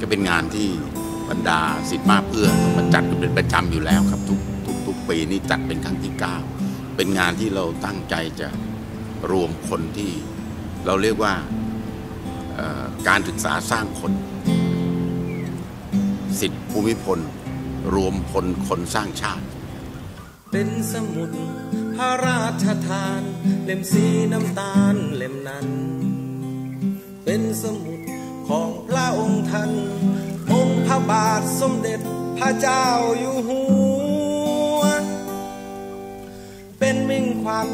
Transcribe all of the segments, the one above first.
ก็เป็นงานที่บรรดาสิทธิ์มาเพื่อมาจัดเป็นประจำอยู่แล้วครับทุกทุกทุกปีนี่จัดเป็นครั้งที่ 9 เป็นงานที่เราตั้งใจจะรวมคนที่เราเรียกว่าการศึกษาสร้างคน สิทธิภูมิพล รวมพลคนสร้างชาติ เป็นสมุดพระราชทาน เล่มสีน้ำตาลเล่มนั้น เป็นสมุด ของพระองค์ท่านองค์พระบาทสมเด็จพระเจ้าอยู่หัว เป็นมิ่งขวัญ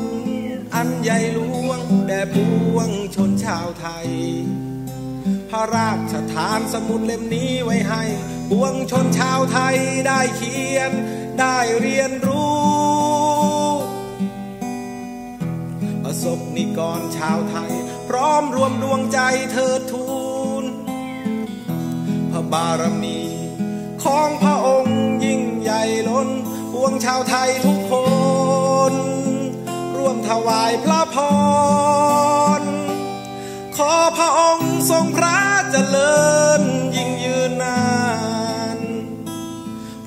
อันใหญ่หลวงแด่ปวงชนชาวไทย พระราชทานสมุดเล่มนี้ไว้ให้ปวงชนชาวไทยได้เขียน ได้เรียนรู้ ประสบนิกรชาวไทย พร้อมรวมดวงใจเธอทูล บารมี ของพระองค์ยิ่งใหญ่ล้นปวงชาวไทยทุกคน ร่วมถวายพระพร ขอพระองค์ทรงพระเจริญยิ่งยืนนาน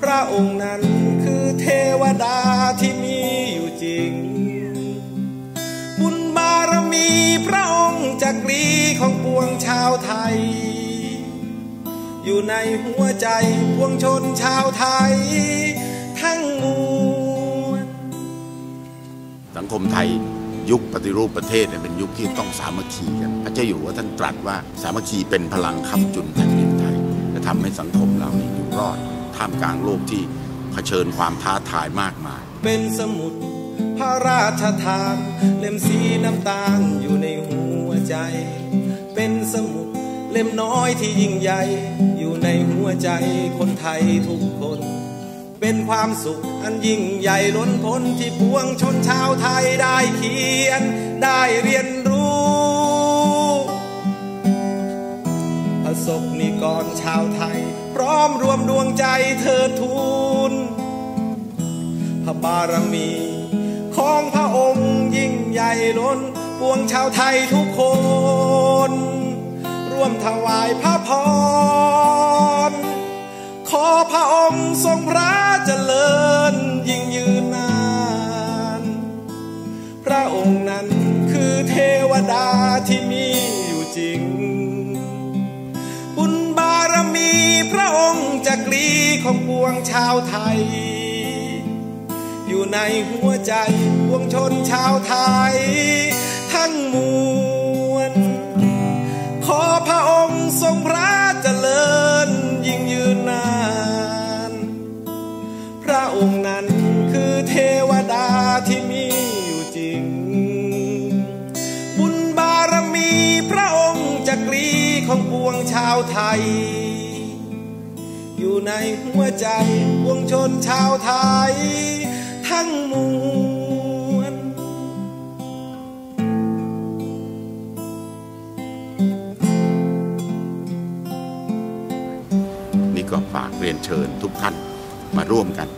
พระองค์นั้นคือเทวดาที่มีอยู่จริง บุญบารมีพระองค์จักรีของปวงชาวไทย อยู่ในหัวใจปวงชนชาวไทย ทั้งมวลสังคมไทยยุคปฏิรูปประเทศเนี่ยเป็นยุคที่ต้องสามัคคีกัน พระเจ้าอยู่หัวท่านตรัสว่าสามัคคีเป็นพลังค้ำจุนแผ่นดินไทยจะทำให้สังคมเรานี่อยู่รอด ท่ามกลางโลกที่เผชิญความท้าทายมากมาย เป็นสมุดพระราชทานเล่มสีน้ำตาลอยู่ในหัวใจ เป็นสมุดเล่มน้อยที่ยิ่งใหญ่อยู่ ในหัวใจคนไทยทุกคน เป็นความสุขอันยิ่งใหญ่ล้นพ้นที่ปวงชนชาวไทยได้เขียน ได้เรียนรู้ประสบนิกรชาวไทย พร้อมรวมดวงใจเธอทูลพระบารมีของพระองค์ยิ่งใหญ่ล้น ปวงชาวไทยทุกคน ร่วมถวายพระพร ขอพระองค์ทรงพระเจริญยิ่งยืนนาน พระองค์นั้นคือเทวดาที่มีอยู่จริง บุญบารมีพระองค์จักรีของปวงชาวไทย อยู่ในหัวใจปวงชนชาวไทยาวไทย อยู่ในหัวใจปวงชนชาวไทย ทั้งมวลนี่ก็ฝากเรียนเชิญทุกท่านมาร่วมกัน